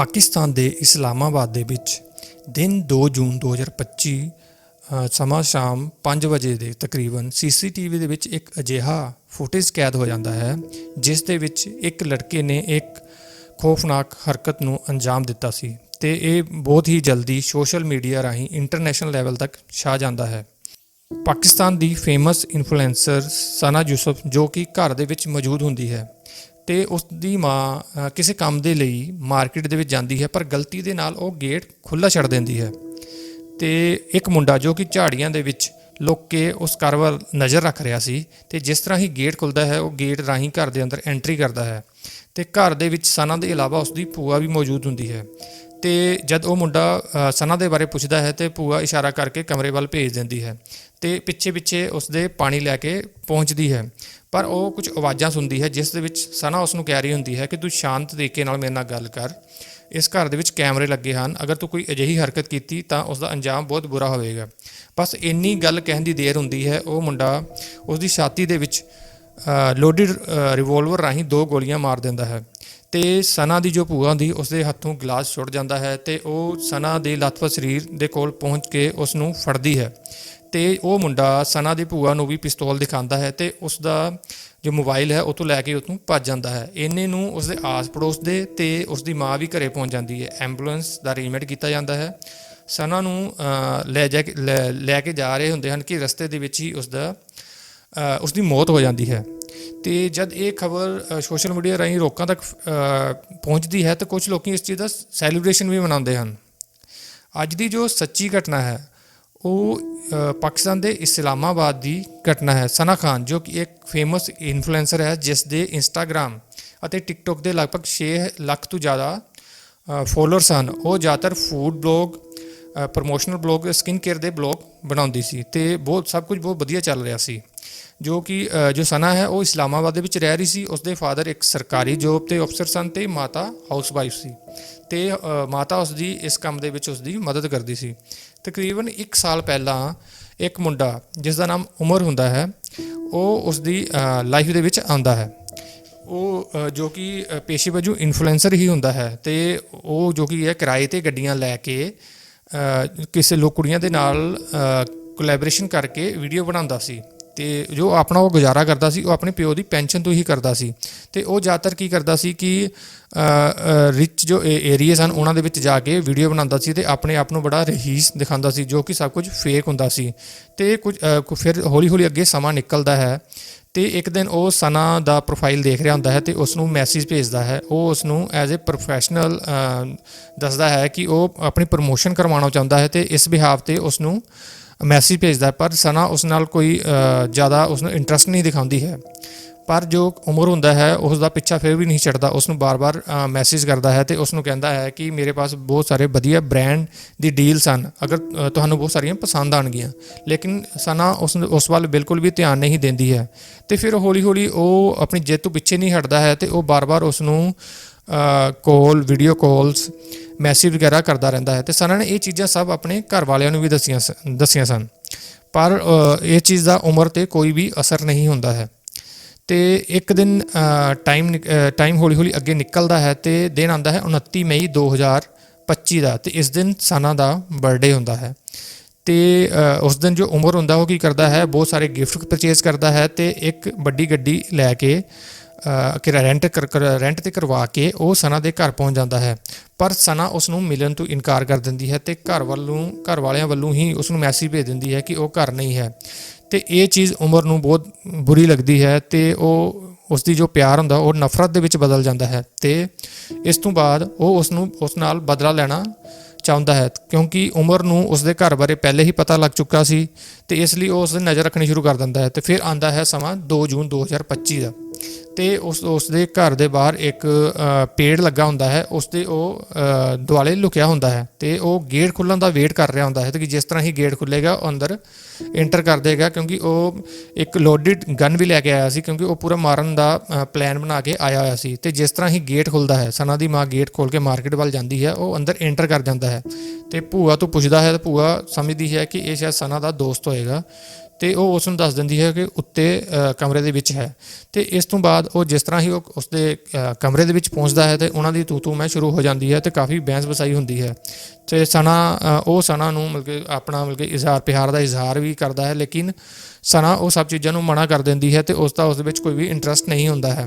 ਪਾਕਿਸਤਾਨ ਦੇ ਇਸਲਾਮਾਬਾਦ ਦੇ ਵਿੱਚ ਦਿਨ 2 ਜੂਨ 2025 ਅ, ਸਮਾਂ ਸ਼ਾਮ 5 ਵਜੇ ਦੇ ਤਕਰੀਬਨ ਸੀਸੀਟੀਵੀ ਦੇ ਵਿੱਚ ਇੱਕ ਅਜਿਹਾ ਫੁਟੇਜ ਕੈਦ ਹੋ ਜਾਂਦਾ ਹੈ ਜਿਸ ਦੇ ਵਿੱਚ ਇੱਕ ਲੜਕੇ ਨੇ ਇੱਕ ਖੌਫਨਾਕ ਹਰਕਤ ਨੂੰ ਅੰਜਾਮ ਦਿੱਤਾ ਸੀ ਤੇ ਇਹ ਬਹੁਤ ਹੀ ਜਲਦੀ ਸੋਸ਼ਲ ਮੀਡੀਆ ਰਾਹੀਂ ਇੰਟਰਨੈਸ਼ਨਲ ਲੈਵਲ ਤੱਕ ਛਾ ਜਾਂਦਾ ਹੈ। ਪਾਕਿਸਤਾਨ ਦੀ ਫੇਮਸ ਇਨਫਲੂਐਂਸਰ ਸਨਾ ਯੂਸਫ ਜੋ ਕਿ ਘਰ ਦੇ ਵਿੱਚ ਮੌਜੂਦ ਹੁੰਦੀ ਹੈ। ਤੇ ਉਸ ਦੀ ਮਾਂ ਕਿਸੇ ਕੰਮ ਦੇ ਲਈ ਮਾਰਕੀਟ ਦੇ ਵਿੱਚ ਜਾਂਦੀ ਹੈ, ਪਰ ਗਲਤੀ ਦੇ ਨਾਲ ਉਹ ਗੇਟ ਖੁੱਲਾ ਛੱਡ ਦਿੰਦੀ ਹੈ। ਤੇ ਇੱਕ ਮੁੰਡਾ ਜੋ ਕਿ ਝਾੜੀਆਂ ਦੇ ਵਿੱਚ ਲੁੱਕ ਕੇ ਉਸ ਘਰ ਵੱਲ ਨਜ਼ਰ ਰੱਖ ਰਿਹਾ ਸੀ ਤੇ ਜਿਸ ਤਰ੍ਹਾਂ ਹੀ ਗੇਟ ਖੁੱਲਦਾ ਹੈ, ਉਹ ਗੇਟ ਰਾਹੀਂ ਘਰ ਦੇ ਅੰਦਰ ਐਂਟਰੀ ਕਰਦਾ ਹੈ। ਤੇ ਘਰ ਦੇ ਵਿੱਚ ਸਨਾ ਦੇ ਇਲਾਵਾ ਉਸ ਦੀ ਭੂਆ ਵੀ ਮੌਜੂਦ ਹੁੰਦੀ ਹੈ। ਤੇ ਜਦ ਉਹ ਮੁੰਡਾ ਸਨਾ ਦੇ ਬਾਰੇ ਪੁੱਛਦਾ ਹੈ ਤੇ ਭੂਆ ਇਸ਼ਾਰਾ ਕਰਕੇ ਕਮਰੇ ਵੱਲ ਭੇਜ ਦਿੰਦੀ ਹੈ ਤੇ ਪਿੱਛੇ ਪਿੱਛੇ ਉਸ ਦੇ ਪਾਣੀ ਲੈ ਕੇ ਪਹੁੰਚਦੀ ਹੈ। ਪਰ ਉਹ ਕੁਝ ਆਵਾਜ਼ਾਂ ਸੁਣਦੀ ਹੈ ਜਿਸ ਦੇ ਵਿੱਚ ਸਨਾ ਉਸ ਨੂੰ ਕਹਿ ਰਹੀ ਹੁੰਦੀ ਹੈ ਕਿ ਤੂੰ ਸ਼ਾਂਤ ਤਰੀਕੇ ਨਾਲ ਮੇਰੇ ਨਾਲ ਗੱਲ ਕਰ। ਇਸ ਘਰ ਦੇ ਵਿੱਚ ਕੈਮਰੇ ਲੱਗੇ ਹਨ। ਅਗਰ ਤੂੰ ਕੋਈ ਅਜਿਹੀ ਹਰਕਤ ਕੀਤੀ ਤਾਂ ਉਸ ਦਾ ਅੰਜਾਮ ਬਹੁਤ ਬੁਰਾ ਹੋਵੇਗਾ। ਬਸ ਇੰਨੀ ਗੱਲ ਕਹਿਣ ਦੀ ਦੇਰ ਹੁੰਦੀ ਹੈ। ਉਹ ਮੁੰਡਾ ਉਸ ਦੀ ਛਾਤੀ ਦੇ ਵਿੱਚ ਲੋਡਡ ਰਿਵੋਲਵਰ ਰਾਹੀਂ ਦੋ ਗੋਲੀਆਂ ਮਾਰ ਦਿੰਦਾ ਹੈ। ਤੇ ਸਨਾ ਦੀ ਜੋ ਭੂਆ ਹੁੰਦੀ ਉਸ ਦੇ ਹੱਥੋਂ ਗਲਾਸ ਛੁੱਟ ਜਾਂਦਾ ਹੈ ਤੇ ਉਹ ਸਨਾ ਦੇ ਲੱਤਵ ਸਰੀਰ ਦੇ ਕੋਲ ਪਹੁੰਚ ਕੇ ਉਸ ਨੂੰ ਫੜਦੀ ਹੈ। ਤੇ ਉਹ ਮੁੰਡਾ ਸਨਾ ਦੀ ਭੂਆ ਨੂੰ ਵੀ ਪਿਸਤੌਲ ਦਿਖਾਉਂਦਾ ਹੈ ਤੇ ਉਸ ਦਾ ਜੋ ਮੋਬਾਈਲ ਹੈ, ਉਹ ਤੋਂ ਲੈ ਕੇ ਉਸ ਨੂੰ ਭੱਜ ਜਾਂਦਾ ਹੈ। ਇਹਨੇ ਨੂੰ ਉਸ ਦੇ ਆਸ ਪੜੋਸ ਦੇ ਤੇ ਉਸ ਦੀ ਮਾਂ ਵੀ ਘਰੇ ਪਹੁੰਚ ਜਾਂਦੀ ਹੈ। ਐਂਬੂਲੈਂਸ ਦਾ ਅਰੇਂਜਮੈਂਟ ਕੀਤਾ ਜਾਂਦਾ ਹੈ। ਸਨਾ ਨੂੰ ਲੈ ਜਾ ਕੇ, ਲੈ- ਲੈ ਕੇ ਜਾ ਰਹੇ ਹੁੰਦੇ ਹਨ ਕਿ ਰਸਤੇ ਦੇ ਵਿੱਚ ਹੀ ਉਸ ਦਾ ਉਸ ਦੀ ਮੌਤ ਹੋ ਜਾਂਦੀ ਹੈ। ਤੇ ਜਦ ਇਹ ਖਬਰ ਸੋਸ਼ਲ ਮੀਡੀਆ ਰਾਹੀਂ ਲੋਕਾਂ ਤੱਕ ਪਹੁੰਚਦੀ ਹੈ ਤਾਂ ਕੁਝ ਲੋਕੀ ਇਸ ਚੀਜ਼ ਦਾ ਸੈਲੀਬ੍ਰੇਸ਼ਨ ਵੀ ਮਨਾਉਂਦੇ ਹਨ। ਅੱਜ ਦੀ ਜੋ ਸੱਚੀ ਘਟਨਾ ਹੈ, ਉਹ ਪਾਕਿਸਤਾਨ ਦੇ ਇਸਲਾਮਾਬਾਦ ਦੀ ਘਟਨਾ ਹੈ। ਸਨਾ ਖਾਨ, ਜੋ ਕਿ ਇੱਕ ਫੇਮਸ ਇਨਫਲੂਐਂਸਰ ਹੈ, ਜਿਸ ਦੇ ਇੰਸਟਾਗ੍ਰam ਅਤੇ ਟਿਕਟੋਕ ਦੇ ਲਗਭਗ 6 ਲੱਖ ਤੋਂ ਜ਼ਿਆਦਾ ਫੋਲੋਅਰਸ ਹਨ। ਉਹ ਜ਼ਿਆਦਾਤਰ food blog promotional blog skin care ਦੇ ਬਲੌਗ ਬਣਾਉਂਦੀ ਸੀ ਤੇ ਬਹੁਤ, ਸਭ ਕੁਝ ਬਹੁਤ ਵਧੀਆ ਚੱਲ ਰਿਹਾ ਸੀ। ਜੋ ਕਿ ਜੋ ਸਨਾ ਹੈ ਉਹ ਇਸਲਾਮਾਬਾਦ ਦੇ ਵਿੱਚ ਰਹਿ ਰਹੀ ਸੀ। ਉਸਦੇ ਫਾਦਰ ਇੱਕ ਸਰਕਾਰੀ ਜੋਬ ਤੇ ਅਫਸਰ ਸਨ ਤੇ ਮਾਤਾ ਹਾਊਸਵਾਈਫ ਸੀ। ਤੇ ਅ, ਮਾਤਾ ਉਸਦੀ ਇਸ ਕੰਮ ਦੇ ਵਿੱਚ ਉਸਦੀ ਮਦਦ ਕਰਦੀ ਸੀ। ਤਕਰੀਬਨ 1 ਸਾਲ ਪਹਿਲਾਂ ਇੱਕ ਮੁੰਡਾ ਜਿਸ ਦਾ ਨਾਮ ਉਮਰ ਹੁੰਦਾ ਹੈ ਉਹ ਉਸਦੀ ਲਾਈਫ ਦੇ ਵਿੱਚ ਆਉਂਦਾ ਹੈ। ਉਹ ਜੋ ਕਿ ਪੇਸ਼ੇ ਵਜੋਂ ਇਨਫਲੂਐਂਸਰ ਹੀ ਹੁੰਦਾ ਹੈ ਤੇ ਉਹ ਜੋ ਕਿ ਹੈ ਕਿਰਾਏ ਤੇ ਗੱਡੀਆਂ ਲੈ ਕੇ ਕਿਸੇ ਲੋਕ ਕੁੜੀਆਂ ਦੇ ਨਾਲ ਕੋਲੈਬੋਰੇਸ਼ਨ ਕਰਕੇ ਵੀਡੀਓ ਬਣਾਉਂਦਾ ਸੀ। ਤੇ ਜੋ ਆਪਣਾ ਉਹ ਗੁਜ਼ਾਰਾ ਕਰਦਾ ਸੀ, ਉਹ ਆਪਣੇ ਪਿਓ ਦੀ ਪੈਨਸ਼ਨ ਤੋਂ ਹੀ ਕਰਦਾ ਸੀ। ਤੇ ਉਹ ਜ਼ਿਆਦਾਤਰ ਕੀ ਕਰਦਾ ਸੀ ਕਿ ਰਿਚ ਜੋ ਏਰੀਆਸ ਹਨ, ਉਹਨਾਂ ਦੇ ਵਿੱਚ ਜਾ ਕੇ ਵੀਡੀਓ ਬਣਾਉਂਦਾ ਸੀ ਤੇ ਆਪਣੇ ਆਪ ਨੂੰ ਬੜਾ ਰਹੀਸ ਦਿਖਾਉਂਦਾ ਸੀ, ਜੋ ਕਿ ਸਭ ਕੁਝ ਫੇਕ ਹੁੰਦਾ ਸੀ। ਤੇ ਕੁਝ ਫਿਰ ਹੌਲੀ ਹੌਲੀ ਅੱਗੇ ਸਮਾਂ ਨਿਕਲਦਾ ਹੈ ਤੇ ਇੱਕ ਦਿਨ ਉਹ ਸਨਾ ਦਾ ਪ੍ਰੋਫਾਈਲ ਦੇਖ ਰਿਹਾ ਹੁੰਦਾ ਹੈ ਤੇ ਉਸ ਨੂੰ ਮੈਸੇਜ ਭੇਜਦਾ ਹੈ। ਉਹ ਉਸ ਨੂੰ ਐਜ਼ ਅ ਪ੍ਰੋਫੈਸ਼ਨਲ ਦੱਸਦਾ ਹੈ ਕਿ ਉਹ ਆਪਣੀ ਪ੍ਰਮੋਸ਼ਨ ਕਰਵਾਉਣਾ ਚਾਹੁੰਦਾ ਹੈ ਤੇ ਇਸ ਬਿਹਾਵ ਤੇ ਉਸ ਨੂੰ ਮੈਸੇਜ ਭੇਜਦਾ ਪਰ ਸਨਾ ਉਸ ਨਾਲ ਕੋਈ ਜ਼ਿਆਦਾ ਉਸ ਨੂੰ ਇੰਟਰਸਟ ਨਹੀਂ ਦਿਖਾਉਂਦੀ ਹੈ। ਪਰ ਜੋ ਉਮਰ ਹੁੰਦਾ ਹੈ, ਉਸ ਦਾ ਪਿੱਛਾ ਫਿਰ ਵੀ ਨਹੀਂ ਛੱਡਦਾ। ਉਸ ਨੂੰ ਬਾਰ-ਬਾਰ ਮੈਸੇਜ ਕਰਦਾ ਹੈ ਤੇ ਉਸ ਨੂੰ ਕਹਿੰਦਾ ਹੈ ਕਿ ਮੇਰੇ ਪਾਸ ਬਹੁਤ ਸਾਰੇ ਵਧੀਆ ਬ੍ਰਾਂਡ ਦੀ ਡੀਲਸ ਹਨ। ਅਗਰ ਤੁਹਾਨੂੰ ਬਹੁਤ ਸਾਰੀਆਂ ਪਸੰਦ ਆਣਗੀਆਂ ਲੇਕਿਨ ਸਨਾ ਉਸ ਉਸ ਵੱਲ ਬਿਲਕੁਲ ਵੀ ਧਿਆਨ ਨਹੀਂ ਦਿੰਦੀ ਹੈ। ਤੇ ਫਿਰ ਹੌਲੀ-ਹੌਲੀ ਉਹ ਆਪਣੀ ਜਿੱਤ ਤੋਂ ਪਿੱਛੇ ਨਹੀਂ ਹਟਦਾ ਹੈ ਤੇ ਉਹ ਬਾਰ-ਬਾਰ ਉਸ ਨੂੰ ਕਾਲ ਵੀਡੀਓ ਕਾਲਸ ਮੈਸੇਜ ਵਗੈਰਾ ਕਰਦਾ ਰਹਿੰਦਾ ਹੈ ਤੇ ਸਨਾ ਨੇ ਇਹ ਚੀਜ਼ਾਂ ਸਭ ਆਪਣੇ ਘਰ ਵਾਲਿਆਂ ਨੂੰ ਵੀ ਦੱਸੀਆਂ ਸ- ਦੱਸੀਆਂ ਸਨ। ਪਰ ਇਹ ਚੀਜ਼ ਦਾ ਉਮਰ ਤੇ ਕੋਈ ਵੀ ਅਸਰ ਨਹੀਂ ਹੁੰਦਾ ਹੈ। ਤੇ ਇੱਕ ਦਿਨ ਟਾਈਮ ਟਾਈਮ ਹੌਲੀ ਹੌਲੀ ਅੱਗੇ ਨਿਕਲਦਾ ਹੈ ਤੇ ਦਿਨ ਆਂਦਾ ਹੈ 29 ਮਈ 2025 ਦਾ ਤੇ ਇਸ ਦਿਨ ਸਨਾ ਦਾ ਬਰਥਡੇ ਹੁੰਦਾ ਹੈ। ਤੇ ਉਸ ਦਿਨ ਜੋ ਉਮਰ ਹੁੰਦਾ ਉਹ ਕੀ ਕਰਦਾ ਹੈ? ਬਹੁਤ ਸਾਰੇ ਗਿਫਟ ਪਰਚੇਸ ਕਰਦਾ ਹੈ ਤੇ ਇੱਕ ਵੱਡੀ ਗੱਡੀ ਲੈ ਕੇ ਕਿ ਰੈਂਟ ਕਰ ਰੈਂਟ ਤੇ ਕਰਵਾ ਕੇ ਉਹ ਸਨਾ ਦੇ ਘਰ ਪਹੁੰਚ ਜਾਂਦਾ ਹੈ। ਪਰ ਸਨਾ ਉਸ ਨੂੰ ਮਿਲਣ ਤੋਂ ਇਨਕਾਰ ਕਰ ਦਿੰਦੀ ਹੈ ਤੇ ਘਰ ਵੱਲੋਂ ਘਰ ਵਾਲਿਆਂ ਵੱਲੋਂ ਹੀ ਉਸ ਨੂੰ ਮੈਸੇਜ ਭੇਜ ਦਿੰਦੀ ਹੈ ਕਿ ਉਹ ਘਰ ਨਹੀਂ ਹੈ। ਤੇ ਇਹ ਚੀਜ਼ ਉਮਰ ਨੂੰ ਬਹੁਤ ਬੁਰੀ ਲੱਗਦੀ ਹੈ ਤੇ ਉਹ ਉਸ ਦੀ ਜੋ ਪਿਆਰ ਹੁੰਦਾ, ਉਹ ਨਫ਼ਰਤ ਦੇ ਵਿੱਚ ਬਦਲ ਜਾਂਦਾ ਹੈ ਤੇ ਇਸ ਤੋਂ ਬਾਅਦ ਉਹ ਉਸ ਨੂੰ ਉਸ ਨਾਲ ਬਦਲਾ ਲੈਣਾ ਚਾਹੁੰਦਾ ਹੈ, ਕਿਉਂਕਿ ਉਮਰ ਨੂੰ ਉਸ ਦੇ ਘਰ ਬਾਰੇ ਪਹਿਲੇ ਹੀ ਪਤਾ ਲੱਗ ਚੁੱਕਾ ਸੀ ਤੇ ਇਸ ਲਈ ਉਹ ਉਸ ਤੇ ਨਜ਼ਰ ਰੱਖਣੀ ਸ਼ੁਰੂ ਕਰ ਦਿੰਦਾ ਹੈ ਤੇ ਫਿਰ ਆਂਦਾ ਹੈ ਸਮਾਂ 2 ਜੂਨ 2025 ਦਾ। ਤੇ ਉਸ ਉਸ ਦੇ ਘਰ ਦੇ ਬਾਹਰ ਇੱਕ ਪੇੜ ਲੱਗਾ ਹੁੰਦਾ ਹੈ ਉਸ ਦੇ ਉਹ ਦੁਆਲੇ ਲੁਕਿਆ ਹੁੰਦਾ ਹੈ ਤੇ ਉਹ ਗੇਟ ਖੁੱਲਣ ਦਾ ਵੇਟ ਕਰ ਰਿਹਾ ਹੁੰਦਾ ਹੈ ਤੇ ਜਿਸ ਤਰ੍ਹਾਂ ਹੀ ਗੇਟ ਖੁੱਲੇਗਾ, ਉਹ ਅੰਦਰ ਐਂਟਰ ਕਰ ਦੇਗਾ, ਕਿਉਂਕਿ ਉਹ ਇੱਕ ਲੋਡਡ ਗਨ ਵੀ ਲੈ ਕੇ ਆਇਆ ਸੀ, ਕਿਉਂਕਿ ਉਹ ਪੂਰਾ ਮਾਰਨ ਦਾ ਪਲਾਨ ਬਣਾ ਕੇ ਆਇਆ ਹੋਇਆ ਸੀ ਤੇ ਜਿਸ ਤਰ੍ਹਾਂ ਹੀ ਗੇਟ ਖੁੱਲਦਾ ਹੈ, ਸਨਾ ਦੀ ਮਾਂ ਗੇਟ ਖੋਲ ਕੇ ਮਾਰਕੀਟ ਵੱਲ ਜਾਂਦੀ ਹੈ, ਉਹ ਅੰਦਰ ਐਂਟਰ ਕਰ ਜਾਂਦਾ ਹੈ। ਤੇ ਭੂਆ ਤੋਂ ਪੁੱਛਦਾ ਹੈ ਤੇ ਭੂਆ ਸਮਝਦੀ ਹੈ ਕਿ ਇਹ ਸ਼ਾਇਦ ਸਨਾ ਦਾ ਦੋਸਤ ਹੋਏਗਾ। ਤੇ ਉਹ ਉਸ ਨੂੰ ਦੱਸ ਦਿੰਦੀ ਹੈ ਕਿ ਉੱਤੇ ਕਮਰੇ ਦੇ ਵਿੱਚ ਹੈ। ਤੇ ਇਸ ਤੋਂ ਬਾਅਦ ਉਹ ਜਿਸ ਤਰ੍ਹਾਂ ਹੀ ਉਹ ਉਸਦੇ ਅ, ਕਮਰੇ ਦੇ ਵਿੱਚ ਪਹੁੰਚਦਾ ਹੈ ਤੇ ਉਹਨਾਂ ਦੀ ਤੂ ਤੂ ਮੈਂ ਸ਼ੁਰੂ ਹੋ ਜਾਂਦੀ ਹੈ ਤੇ ਕਾਫੀ ਬਹਿਸ ਵਸਾਈ ਹੁੰਦੀ ਹੈ। ਤੇ ਸਨਾ ਉਹ ਸਨਾ ਨੂੰ ਮਤਲਬ ਕਿ ਆਪਣਾ ਮਤਲਬ ਕਿ ਇਜ਼ਹਾਰ ਪਿਆਰ ਦਾ ਇਜ਼ਹਾਰ ਵੀ ਕਰਦਾ ਹੈ ਲੇਕਿਨ ਸਨਾ ਉਹ ਸਭ ਚੀਜ਼ਾਂ ਨੂੰ ਮਨਾ ਕਰ ਦਿੰਦੀ ਹੈ ਤੇ ਉਸ ਦਾ ਉਸ ਦੇ ਵਿੱਚ ਕੋਈ ਵੀ ਇੰਟਰਸਟ ਨਹੀਂ ਹੁੰਦਾ ਹੈ।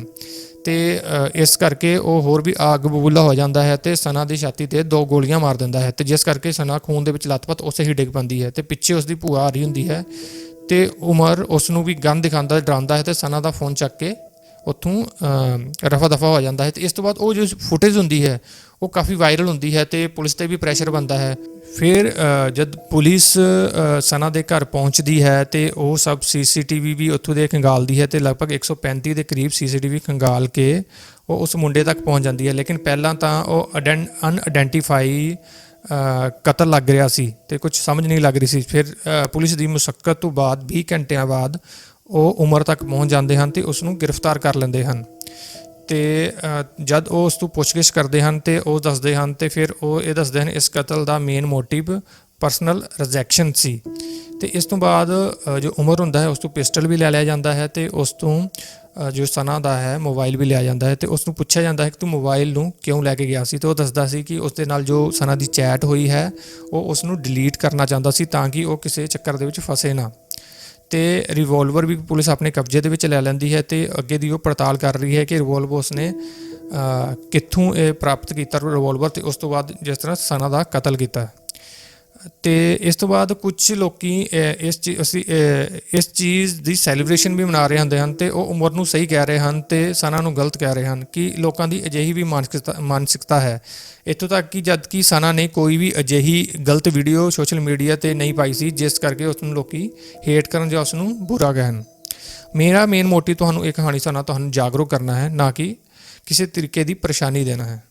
ਤੇ ਇਸ ਕਰਕੇ ਉਹ ਹੋਰ ਵੀ ਆਗ ਬਬੂਲਾ ਹੋ ਜਾਂਦਾ ਹੈ ਤੇ ਸਨਾ ਦੀ ਛਾਤੀ ਤੇ ਦੋ ਗੋਲੀਆਂ ਮਾਰ ਦਿੰਦਾ ਹੈ ਤੇ ਜਿਸ ਕਰਕੇ ਸਨਾ ਖੂਨ ਦੇ ਵਿੱਚ ਲੱਤਪੱਤ ਉਸੇ ਹੀ ਡਿੱਗ ਪੈਂਦੀ ਹੈ ਤੇ ਪਿੱਛੇ ਉਸ ਦੀ ਭੂਆ ਆ ਰਹੀ ਹੁੰਦੀ ਹੈ ਤੇ ਉਮਰ ਉਸ ਨੂੰ ਵੀ ਗਨ ਦਿਖਾਉਂਦਾ, ਡਰਾਉਂਦਾ ਹੈ ਤੇ ਸਨਾ ਦਾ ਫੋਨ ਚੱਕ ਕੇ ਉੱਥੋਂ ਰਫਾ ਦਫਾ ਹੋ ਜਾਂਦਾ ਹੈ ਤੇ ਇਸ ਤੋਂ ਬਾਅਦ ਉਹ ਜੋ ਫੁਟੇਜ ਹੁੰਦੀ ਹੈ, ਉਹ ਕਾਫੀ ਵਾਇਰਲ ਹੁੰਦੀ ਹੈ ਤੇ ਪੁਲਿਸ ਤੇ ਵੀ ਪ੍ਰੈਸ਼ਰ ਬਣਦਾ ਹੈ। ਫਿਰ ਜਦ ਪੁਲਿਸ ਸਨਾ ਦੇ ਘਰ ਪਹੁੰਚਦੀ ਹੈ ਤੇ ਉਹ ਸਭ ਸੀਸੀਟੀਵੀ ਵੀ ਉੱਥੋਂ ਦੇ ਖੰਗਾਲਦੀ ਹੈ ਤੇ ਲਗਭਗ 135 ਦੇ ਕਰੀਬ ਸੀਸੀਟੀਵੀ ਖੰਗਾਲ ਕੇ ਉਹ ਉਸ ਮੁੰਡੇ ਤੱਕ ਪਹੁੰਚ ਜਾਂਦੀ ਹੈ। ਲੇਕਿਨ ਪਹਿਲਾਂ ਤਾਂ ਉਹ ਅਨਆਇਡੈਂਟੀਫਾਈ ਕਤਲ ਲੱਗ ਰਿਹਾ ਸੀ ਤੇ ਕੁਝ ਸਮਝ ਨਹੀਂ ਲੱਗ ਰਹੀ ਸੀ। ਫਿਰ ਪੁਲਿਸ ਦੀ ਮੁਸ਼ਕਲ ਤੋਂ ਬਾਅਦ 20 ਘੰਟਿਆਂ ਬਾਅਦ ਉਹ ਉਮਰ ਤੱਕ ਪਹੁੰਚ ਜਾਂਦੇ ਹਨ ਤੇ ਉਸ ਨੂੰ ਗ੍ਰਿਫਤਾਰ ਕਰ ਲੈਂਦੇ ਹਨ। ਤੇ ਜਦ ਉਹ ਉਸ ਤੋਂ ਪੁੱਛਗਿੱਛ ਕਰਦੇ ਹਨ ਤੇ ਉਹ ਦੱਸਦੇ ਹਨ ਤੇ ਫਿਰ ਉਹ ਇਹ ਦੱਸਦੇ ਹਨ ਇਸ ਕਤਲ ਦਾ ਮੇਨ ਮੋਟਿਵ ਪਰਸਨਲ ਰਿਜੈਕਸ਼ਨ ਸੀ। ਤੇ ਇਸ ਤੋਂ ਬਾਅਦ ਜੋ ਉਮਰ ਹੁੰਦਾ ਹੈ ਉਸ ਤੋਂ ਪਿਸਟਲ ਵੀ ਲੈ ਲਿਆ ਜਾਂਦਾ ਹੈ ਤੇ ਉਸ ਤੋਂ ਜੋ ਸਨਾ ਦਾ ਹੈ ਮੋਬਾਈਲ ਵੀ ਲਿਆ ਜਾਂਦਾ ਹੈ ਤੇ ਉਸ ਨੂੰ ਪੁੱਛਿਆ ਜਾਂਦਾ ਹੈ ਕਿ ਤੂੰ ਮੋਬਾਈਲ ਨੂੰ ਕਿਉਂ ਲੈ ਕੇ ਗਿਆ ਸੀ ਤੇ ਉਹ ਦੱਸਦਾ ਸੀ ਕਿ ਉਸ ਦੇ ਨਾਲ ਜੋ ਸਨਾ ਦੀ ਚੈਟ ਹੋਈ ਹੈ, ਉਹ ਉਸ ਨੂੰ ਡਿਲੀਟ ਕਰਨਾ ਚਾਹੁੰਦਾ ਸੀ ਤਾਂ ਕਿ ਉਹ ਕਿਸੇ ਚੱਕਰ ਦੇ ਵਿੱਚ ਫਸੇ ਨਾ। ਤੇ ਰਿਵੋਲਵਰ ਵੀ ਪੁਲਿਸ ਆਪਣੇ ਕਬਜ਼ੇ ਦੇ ਵਿੱਚ ਲੈ ਲੈਂਦੀ ਹੈ ਤੇ ਅੱਗੇ ਦੀ ਉਹ ਪੜਤਾਲ ਕਰ ਰਹੀ ਹੈ ਕਿ ਰਿਵੋਲਵਰ ਉਸਨੇ ਕਿੱਥੋਂ ਇਹ ਪ੍ਰਾਪਤ ਕੀਤਾ ਰਿਵੋਲਵਰ ਤੇ ਉਸ ਤੋਂ ਬਾਅਦ ਜਿਸ ਤਰ੍ਹਾਂ ਸਨਾ ਦਾ ਕਤਲ ਕੀਤਾ। ਤੇ ਇਸ ਤੋਂ ਬਾਅਦ ਕੁਝ ਲੋਕੀ ਇਸ ਚੀ- ਅਸੀਂ ਇਸ ਚੀਜ਼ ਦੀ ਸੈਲੀਬ੍ਰੇਸ਼ਨ ਵੀ ਮਨਾ ਰਹੇ ਹੁੰਦੇ ਹਨ ਤੇ ਉਹ ਉਮਰ ਨੂੰ ਸਹੀ ਕਹਿ ਰਹੇ ਹਨ ਤੇ ਸਨਾ ਨੂੰ ਗਲਤ ਕਹਿ ਰਹੇ ਹਨ ਕਿ ਲੋਕਾਂ ਦੀ ਅਜਿਹੀ ਵੀ ਮਾਨਸਿਕਤਾ ਮਾਨਸਿਕਤਾ ਹੈ। ਇੱਥੋਂ ਤੱਕ ਕਿ ਜਦ ਕਿ ਸਨਾ ਨੇ ਕੋਈ ਵੀ ਅਜਿਹੀ ਗਲਤ ਵੀਡੀਓ ਸੋਸ਼ਲ ਮੀਡੀਆ ਤੇ ਨਹੀਂ ਪਾਈ ਸੀ, ਜਿਸ ਕਰਕੇ ਉਸ ਨੂੰ ਲੋਕੀ ਹੇਟ ਕਰਨ ਜਾਂ ਉਸ ਨੂੰ ਬੁਰਾ ਕਹਿਣ। ਮੇਰਾ ਮੇਨ ਮੋਟਿਵ ਤੁਹਾਨੂੰ ਇਹ ਕਹਾਣੀ ਸੁਣਾ ਤੁਹਾਨੂੰ ਜਾਗਰੂਕ ਕਰਨਾ ਹੈ, ਨਾ ਕਿ ਕਿਸੇ ਤਰੀਕੇ ਦੀ ਪਰੇਸ਼ਾਨੀ ਦੇਣਾ ਹੈ।